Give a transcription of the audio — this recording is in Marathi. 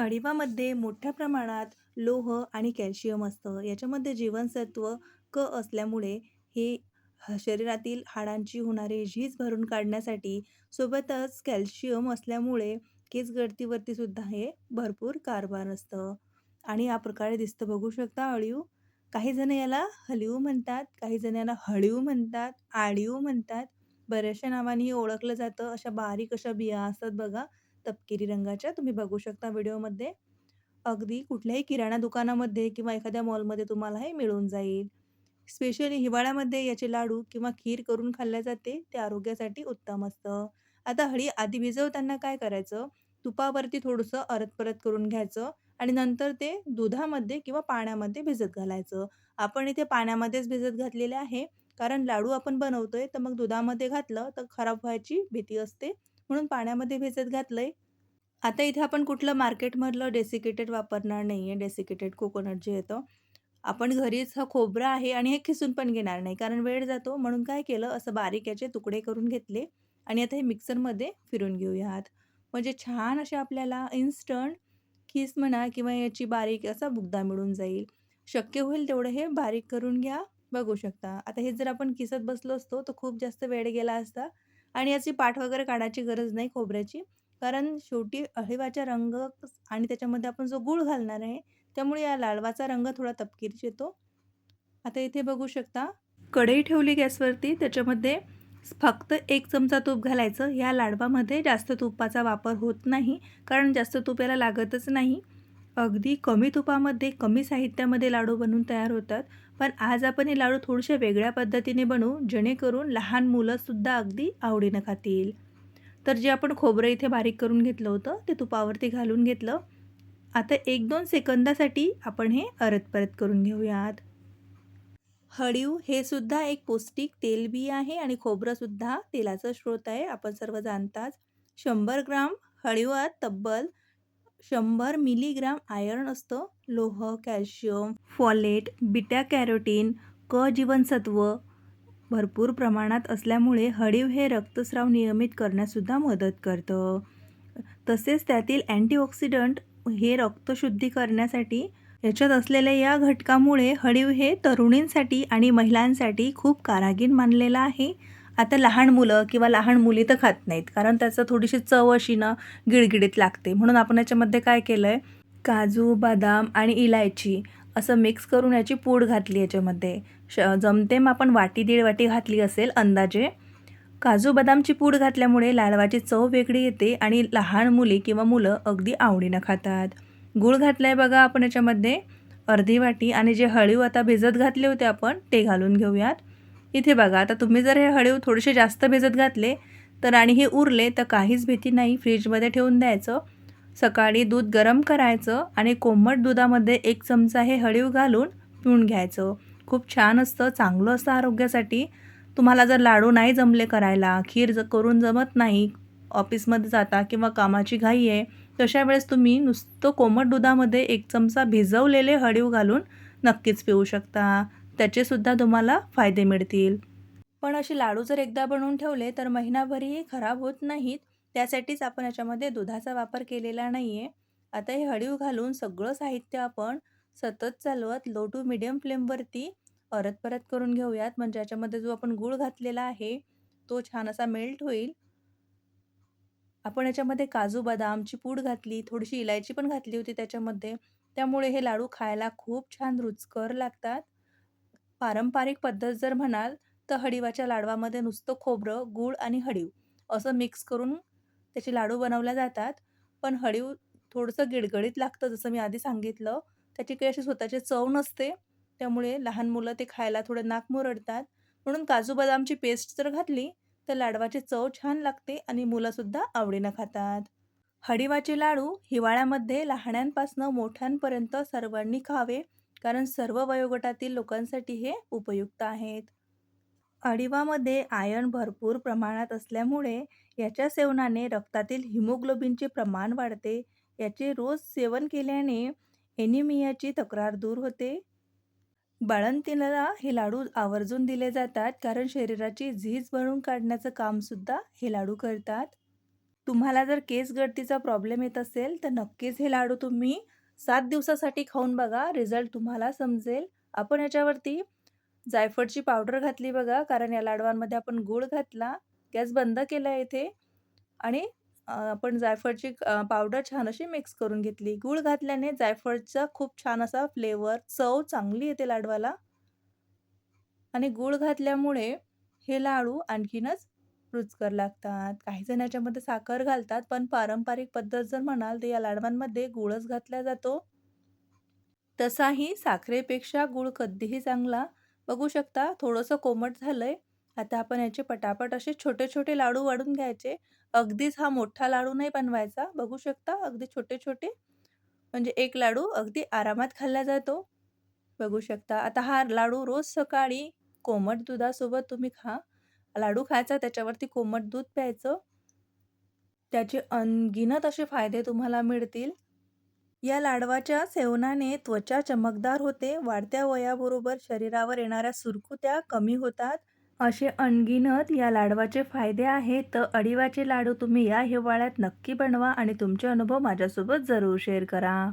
अळिवामध्ये मोठ्या प्रमाणात लोह आणि कॅल्शियम असतं. याच्यामध्ये जीवनसत्व क असल्यामुळे हे शरीरातील हाडांची होणारी झीज भरून काढण्यासाठी सोबतच कॅल्शियम असल्यामुळे केस गळतीवरती सुद्धा हे भरपूर कारभार असतं. आणि या प्रकारे दिसतं बघू शकता अळीव. काही जण याला हलीव म्हणतात, काही जण याला हळीव म्हणतात, आळीव म्हणतात. बऱ्याचशा नावांनी ओळखलं जातं. अशा बारीक अशा बिया असतात बघा, तपकिरी रंगाच्या. तुम्ही बघू शकता व्हिडिओमध्ये. अगदी कुठल्याही किराणा दुकानामध्ये किंवा एखाद्या मॉलमध्ये तुम्हाला हे मिळून जाईल. स्पेशली हिवाळ्यामध्ये याचे लाडू किंवा खीर करून खाल्ल्या जाते. ते आरोग्यासाठी उत्तम असतं. आता हळी आधी भिजवताना काय करायचं, तुपावरती थोडंसं अरत-परत करून घ्यायचं आणि नंतर ते दुधामध्ये किंवा पाण्यामध्ये भिजत घालायचं. आपण इथे पाण्यामध्येच भिजत घातलेले आहे, कारण लाडू आपण बनवतोय, तर मग दुधामध्ये घातलं तर खराब व्हायची भीती असते, म्हणून पाण्यामध्ये भिजत घातलंय. आता इथे आपण कुठलं मार्केटमधलं डेसिकेटेड वापरणार नाही आहे, डेसिकेटेड कोकोनट जे येतं. आपण घरीच हा खोबरं आहे आणि हे खिसून पण घेणार नाही, कारण वेळ जातो. म्हणून काय केलं, असं बारीक याचे तुकडे करून घेतले आणि आता हे मिक्सरमध्ये फिरून घेऊयात. म्हणजे छान असे आपल्याला इन्स्टंट खीस म्हणा किंवा याची बारीक असा बुगदा मिळून जाईल. शक्य होईल तेवढं हे बारीक करून घ्या. बघू शकता. आता हे जर आपण किसत बसलो असतो, तर खूप जास्त वेळ गेला असता आणि याची पाठ वगैरे काढायची गरज नाही खोबऱ्याची. कारण शेवटी अळीवाचा रंग आणि त्याच्यामध्ये आपण जो गूळ घालणार आहे, त्यामुळे या लाडवाचा रंग थोडा तपकिरीच येतो. आता इथे बघू शकता, कढई ठेवली गॅसवरती. त्याच्यामध्ये फक्त एक चमचा तूप घालायचं. या लाडवामध्ये जास्त तुपाचा वापर होत नाही, कारण जास्त तूप याला लागतच नाही. अगदी कमी तुपामध्ये, कमी साहित्यामध्ये लाडू बनवून तयार होतात. पण आज आपण हे लाडू थोडेसे वेगळ्या पद्धतीने बनवू, जेणेकरून लहान मुलंसुद्धा अगदी आवडीनं खातील. तर जे आपण खोबरं इथे बारीक करून घेतलं होतं, ते तुपावरती घालून घेतलं. आता 1-2 सेकंदासाठी आपण हे अरत-परत करून घेऊयात. हळीव हे सुद्धा एक पौष्टिक तेलबी आहे आणि खोबरंसुद्धा तेलाचा स्रोत आहे, आपण सर्व जाणताच. शंभर ग्राम हळीवात तब्बल शंभर मिलीग्राम आयर्न असतं. लोह, कॅल्शियम, फॉलेट, बीटा कॅरोटीन, क जीवनसत्व भरपूर प्रमाणात असल्यामुळे हळीव हे रक्तस्राव नियमित करण्यासुद्धा मदत करतं. तसेच त्यातील अँटीऑक्सिडंट हे रक्तशुद्धी करण्यासाठी याच्यात असलेल्या या घटकामुळे हळीव हे तरुणींसाठी आणि महिलांसाठी खूप कारागीर मानलेलं आहे. आता लहान मुलं किंवा लहान मुली तर खात नाहीत, कारण त्याचं थोडीशी चव अशी ना गिडगिडीत लागते. म्हणून आपण याच्यामध्ये काय केलं आहे काजू, बदाम आणि इलायची असं मिक्स करून याची पूड घातली याच्यामध्ये. श जमतेम आपण वाटी दीड वाटी घातली असेल अंदाजे. काजू बदामची पूड घातल्यामुळे लाडवाची चव वेगळी येते आणि लहान मुली किंवा मुलं अगदी आवडीनं खातात. गूळ आहे बघा आपण याच्यामध्ये अर्धी वाटी आणि जे हळीव आता भिजत घातले होते आपण, ते घालून घेऊयात. इथे बघा, आता तुम्ही जर हे हळीव थोडेसे जास्त भिजत घातले तर आणि हे उरले तर काहीच भीती नाही, फ्रीजमध्ये ठेवून द्यायचं. सकाळी दूध गरम करायचं आणि कोमट दुधामध्ये एक चमचा हे हळीव घालून पिऊन घ्यायचं. खूप छान असतं, चांगलं असतं आरोग्यासाठी. तुम्हाला जर लाडू नाही जमले करायला, खीर ज करून जमत नाही, ऑफिसमध्ये जाता किंवा कामाची घाई आहे, तशा वेळेस तुम्ही नुसतं कोमट दुधामध्ये एक चमचा भिजवलेले हळीव घालून नक्कीच पिऊ शकता. त्याचेसुद्धा तुम्हाला फायदे मिळतील. पण असे लाडू जर एकदा बनवून ठेवले तर महिनाभरही खराब होत नाहीत. त्यासाठीच आपण याच्यामध्ये दुधाचा वापर केलेला नाही आहे. आता हे हळीव घालून सगळं साहित्य आपण सतत चालवत लो टू मीडियम फ्लेमवरती परत परत करून घेऊयात. म्हणजे याच्यामध्ये जो आपण गूळ घातलेला आहे, तो छान असा मेल्ट होईल. आपण याच्यामध्ये काजू बदामची पूड घातली, थोडीशी इलायची पण घातली होती त्याच्यामध्ये. त्यामुळे हे लाडू खायला खूप छान रुचकर लागतात. पारंपरिक पद्धत जर म्हणाल, तर हळीवाच्या लाडवामध्ये नुसतं खोबरं, गूळ आणि हळीव असं मिक्स करून त्याचे लाडू बनवल्या जातात. पण हळीव थोडंसं गिडगडीत लागतं, जसं मी आधी सांगितलं. त्याची काही अशी स्वतःची चव नसते, त्यामुळे लहान मुलं ते खायला थोडं नाक मुरडतात. म्हणून काजू बदामची पेस्ट जर घातली, तर लाडवाची चव छान लागते आणि मुलंसुद्धा आवडीनं खातात. हळीवाचे लाडू हिवाळ्यामध्ये लहाण्यांपासनं मोठ्यांपर्यंत सर्वांनी खावे, कारण सर्व वयोगटातील लोकांसाठी हे उपयुक्त आहेत. अडिवामध्ये आयर्न भरपूर प्रमाणात असल्यामुळे याच्या सेवनाने रक्तातील हिमोग्लोबिनचे प्रमाण वाढते. याचे रोज सेवन केल्याने एनिमियाची तक्रार दूर होते. बाळंतीणीला हे लाडू आवर्जून दिले जातात, कारण शरीराची झीज भरून काढण्याचं कामसुद्धा हे लाडू करतात. तुम्हाला जर केस गळतीचा प्रॉब्लेम येत असेल, तर नक्कीच हे लाडू तुम्ही सात दिवसासाठी खाऊन बघा. रिझल्ट तुम्हाला समजेल. आपण याच्यावरती जायफळची पावडर घातली बघा, कारण या लाडवांमध्ये आपण गूळ घातला. गॅस बंद केला इथे आणि आपण जायफळची पावडर छान अशी मिक्स करून घेतली. गूळ घातल्याने जायफळचा खूप छान असा फ्लेवर, चव चांगली येते लाडवाला. आणि गूळ घातल्यामुळे हे लाडू आणखीनच रुचकर लागतात. काही जण याच्यामध्ये साखर घालतात, पण पारंपरिक पद्धत जर म्हणाल, तर या लाडवांमध्ये गूळच घातला जातो. तसाही साखरेपेक्षा गूळ कधीही चांगला. बघू शकता थोडंसं कोमट झालंय. आता आपण याचे पटापट असे छोटे-छोटे लाडू वाढून घ्यायचे. अगदीच हा मोठा लाडू नाही बनवायचा. बघू शकता अगदी छोटे-छोटे, म्हणजे एक लाडू अगदी आरामात खाल्ला जातो. बघू शकता. आता हा लाडू रोज सकाळी कोमट दुधासोबत तुम्ही खा. लाडू खायचा, त्याच्यावरती कोमट दूध प्यायचं. त्याचे अनगिनत असे फायदे तुम्हाला मिळतील. या लाडवाच्या सेवनाने त्वचा चमकदार होते. वाढत्या वयाबरोबर शरीरावर येणाऱ्या सुरकुत्या कमी होतात. असे अनगिनत या लाडवाचे फायदे आहेत. तर अडिवाचे लाडू तुम्ही या हिवाळ्यात नक्की बनवा आणि तुमचे अनुभव माझ्यासोबत जरूर शेअर करा.